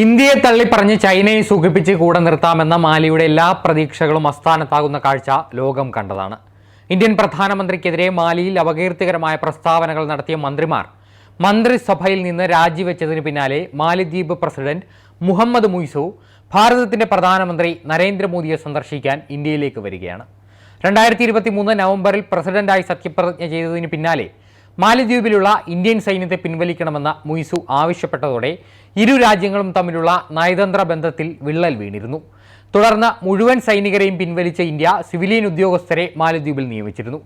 ഇന്ത്യയെ തള്ളിപ്പറഞ്ഞ് ചൈനയെ സുഖിപ്പിച്ച് കൂടെ നിർത്താമെന്ന മാലിയുടെ എല്ലാ പ്രതീക്ഷകളും അസ്ഥാനത്താകുന്ന കാഴ്ച ലോകം കണ്ടതാണ്. ഇന്ത്യൻ പ്രധാനമന്ത്രിക്കെതിരെ മാലിയിൽ അപകീർത്തികരമായ പ്രസ്താവനകൾ നടത്തിയ മന്ത്രിമാർ മന്ത്രിസഭയിൽ നിന്ന് രാജിവെച്ചതിന് പിന്നാലെ മാലിദ്വീപ് പ്രസിഡന്റ് മുഹമ്മദ് മുയ്സു ഭാരതത്തിന്റെ പ്രധാനമന്ത്രി നരേന്ദ്രമോദിയെ സന്ദർശിക്കാൻ ഇന്ത്യയിലേക്ക് വരികയാണ്. രണ്ടായിരത്തി ഇരുപത്തി മൂന്ന് നവംബറിൽ പ്രസിഡന്റായി സത്യപ്രതിജ്ഞ ചെയ്തതിന് പിന്നാലെ മാലദ്വീപിലുള്ള ഇന്ത്യൻ സൈന്യത്തെ പിൻവലിക്കണമെന്ന മുയിസു ആവശ്യപ്പെട്ടതോടെ ഇരു രാജ്യങ്ങളും തമ്മിലുള്ള നയതന്ത്ര ബന്ധത്തിൽ വിള്ളൽ വീണിരുന്നു. തുടർന്ന് മുഴുവൻ സൈനികരെയും പിൻവലിച്ച ഇന്ത്യ സിവിലിയൻ ഉദ്യോഗസ്ഥരെ മാലദ്വീപിൽ നിയമിച്ചിരുന്നു.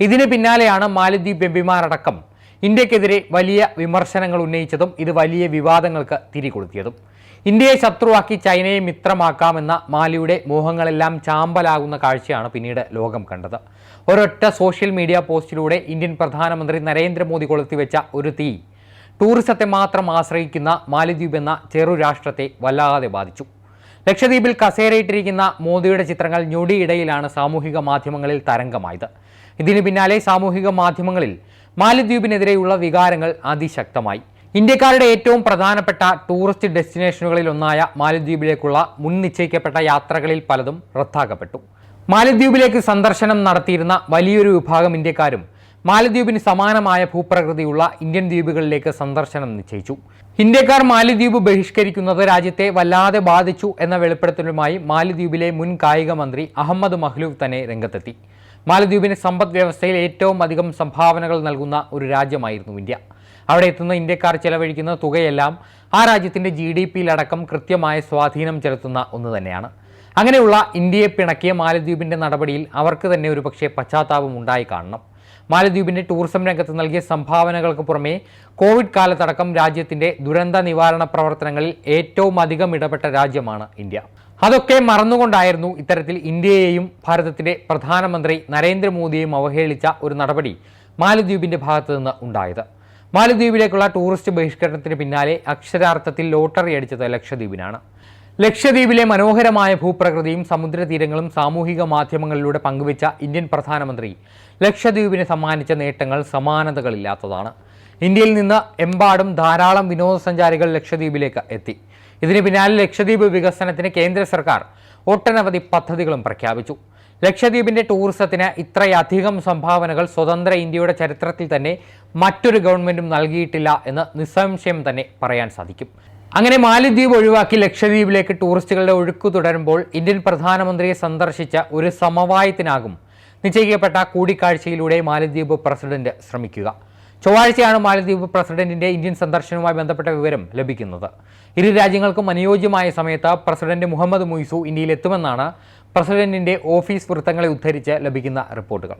ഇതിന് പിന്നാലെയാണ് മാലദ്വീപ് എംപിമാരടക്കം ഇന്ത്യക്കെതിരെ വലിയ വിമർശനങ്ങൾ ഉന്നയിച്ചതും ഇത് വലിയ വിവാദങ്ങൾക്ക് തിരികൊളുത്തിയതും. ഇന്ത്യയെ ശത്രുവാക്കി ചൈനയെ മിത്രമാക്കാമെന്ന മാലിയുടെ മോഹങ്ങളെല്ലാം ചാമ്പലാകുന്ന കാഴ്ചയാണ് പിന്നീട് ലോകം കണ്ടത്. ഒരൊറ്റ സോഷ്യൽ മീഡിയ പോസ്റ്റിലൂടെ ഇന്ത്യൻ പ്രധാനമന്ത്രി നരേന്ദ്രമോദി കൊളുത്തിവെച്ച ഒരു തീ ടൂറിസത്തെ മാത്രം ആശ്രയിക്കുന്ന മാലിദ്വീപ് എന്ന ചെറു രാഷ്ട്രത്തെ വല്ലാതെ ബാധിച്ചു. ലക്ഷദ്വീപിൽ കസേരയിട്ടിരിക്കുന്ന മോദിയുടെ ചിത്രങ്ങൾ ഞൊടിയിടയിലാണ് സാമൂഹിക മാധ്യമങ്ങളിൽ തരംഗമായത്. ഇതിനു പിന്നാലെ സാമൂഹിക മാധ്യമങ്ങളിൽ മാലിദ്വീപിനെതിരെയുള്ള വികാരങ്ങൾ അതിശക്തമായി. ഇന്ത്യക്കാരുടെ ഏറ്റവും പ്രധാനപ്പെട്ട ടൂറിസ്റ്റ് ഡെസ്റ്റിനേഷനുകളിൽ ഒന്നായ മാലിദ്വീപിലേക്കുള്ള മുൻ നിശ്ചയിക്കപ്പെട്ട യാത്രകളിൽ പലതും റദ്ദാക്കപ്പെട്ടു. മാലിദ്വീപിലേക്ക് സന്ദർശനം നടത്തിയിരുന്ന വലിയൊരു വിഭാഗം ഇന്ത്യക്കാരും മാലദ്വീപിന് സമാനമായ ഭൂപ്രകൃതിയുള്ള ഇന്ത്യൻ ദ്വീപുകളിലേക്ക് സന്ദർശനം നിശ്ചയിച്ചു. ഇന്ത്യക്കാർ മാലദ്വീപ് ബഹിഷ്കരിക്കുന്നത് രാജ്യത്തെ വല്ലാതെ ബാധിച്ചു എന്ന വെളിപ്പെടുത്തലുമായി മാലദ്വീപിലെ മുൻ കായിക മന്ത്രി അഹമ്മദ് മഹ്ലൂബ് തന്നെ രംഗത്തെത്തി. മാലദ്വീപിന് സമ്പദ് വ്യവസ്ഥയിൽ ഏറ്റവും അധികം സംഭാവനകൾ നൽകുന്ന ഒരു രാജ്യമായിരുന്നു ഇന്ത്യ. അവിടെ എത്തുന്ന ഇന്ത്യക്കാർ ചെലവഴിക്കുന്ന തുകയെല്ലാം ആ രാജ്യത്തിന്റെ ജി ഡി പിയിലടക്കം കൃത്യമായ സ്വാധീനം ചെലുത്തുന്ന ഒന്ന് തന്നെയാണ്. അങ്ങനെയുള്ള ഇന്ത്യയെ പിണക്കിയ മാലദ്വീപിന്റെ നടപടിയിൽ അവർക്ക് തന്നെ ഒരു പക്ഷേ പശ്ചാത്താപം ഉണ്ടായി കാണണം. മാലദ്വീപിന്റെ ടൂറിസം രംഗത്ത് നൽകിയ സംഭാവനകൾക്ക് പുറമെ കോവിഡ് കാലത്തടക്കം രാജ്യത്തിന്റെ ദുരന്ത നിവാരണ പ്രവർത്തനങ്ങളിൽ ഏറ്റവും അധികം ഇടപെട്ട രാജ്യമാണ് ഇന്ത്യ. അതൊക്കെ മറന്നുകൊണ്ടായിരുന്നു ഇത്തരത്തിൽ ഇന്ത്യയെയും ഭാരതത്തിന്റെ പ്രധാനമന്ത്രി നരേന്ദ്രമോദിയെയും അവഹേളിച്ച ഒരു നടപടി മാലദ്വീപിന്റെ ഭാഗത്തു നിന്ന് ഉണ്ടായത്. മാലദ്വീപിലേക്കുള്ള ടൂറിസ്റ്റ് ബഹിഷ്കരണത്തിന് പിന്നാലെ അക്ഷരാർത്ഥത്തിൽ ലോട്ടറി അടിച്ചത് ലക്ഷദ്വീപിനാണ്. ലക്ഷദ്വീപിലെ മനോഹരമായ ഭൂപ്രകൃതിയും സമുദ്രതീരങ്ങളും സാമൂഹിക മാധ്യമങ്ങളിലൂടെ പങ്കുവച്ച ഇന്ത്യൻ പ്രധാനമന്ത്രി ലക്ഷദ്വീപിന് സമ്മാനിച്ച നേട്ടങ്ങൾ സമാനതകളില്ലാത്തതാണ്. ഇന്ത്യയിൽ നിന്ന് എമ്പാടും ധാരാളം വിനോദസഞ്ചാരികൾ ലക്ഷദ്വീപിലേക്ക് എത്തി. ഇതിന് പിന്നാലെ ലക്ഷദ്വീപ് വികസനത്തിന് കേന്ദ്ര സർക്കാർ ഒട്ടനവധി പദ്ധതികളും പ്രഖ്യാപിച്ചു. ലക്ഷദ്വീപിന്റെ ടൂറിസത്തിന് ഇത്രയധികം സംഭാവനകൾ സ്വതന്ത്ര ഇന്ത്യയുടെ ചരിത്രത്തിൽ തന്നെ മറ്റൊരു ഗവൺമെന്റും നൽകിയിട്ടില്ല എന്ന് നിസ്സംശയം തന്നെ പറയാൻ സാധിക്കും. അങ്ങനെ മാലിദ്വീപ് ഒഴിവാക്കി ലക്ഷദ്വീപിലേക്ക് ടൂറിസ്റ്റുകളുടെ ഒഴുക്ക് തുടരുമ്പോൾ ഇന്ത്യൻ പ്രധാനമന്ത്രിയെ സന്ദർശിച്ച ഒരു സമവായത്തിനാകും നിശ്ചയിക്കപ്പെട്ട കൂടിക്കാഴ്ചയിലൂടെ മാലിദ്വീപ് പ്രസിഡന്റ് ശ്രമിക്കുക. ചൊവ്വാഴ്ചയാണ് മാലിദ്വീപ് പ്രസിഡന്റിന്റെ ഇന്ത്യൻ സന്ദർശനവുമായി ബന്ധപ്പെട്ട വിവരം ലഭിക്കുന്നത്. ഇരു രാജ്യങ്ങൾക്കും അനുയോജ്യമായ സമയത്ത് പ്രസിഡന്റ് മുഹമ്മദ് മുയ്സു ഇന്ത്യയിൽ എത്തുമെന്നാണ് പ്രസിഡന്റിന്റെ ഓഫീസ് വൃത്തങ്ങളെ ഉദ്ധരിച്ച് ലഭിക്കുന്ന റിപ്പോർട്ടുകൾ.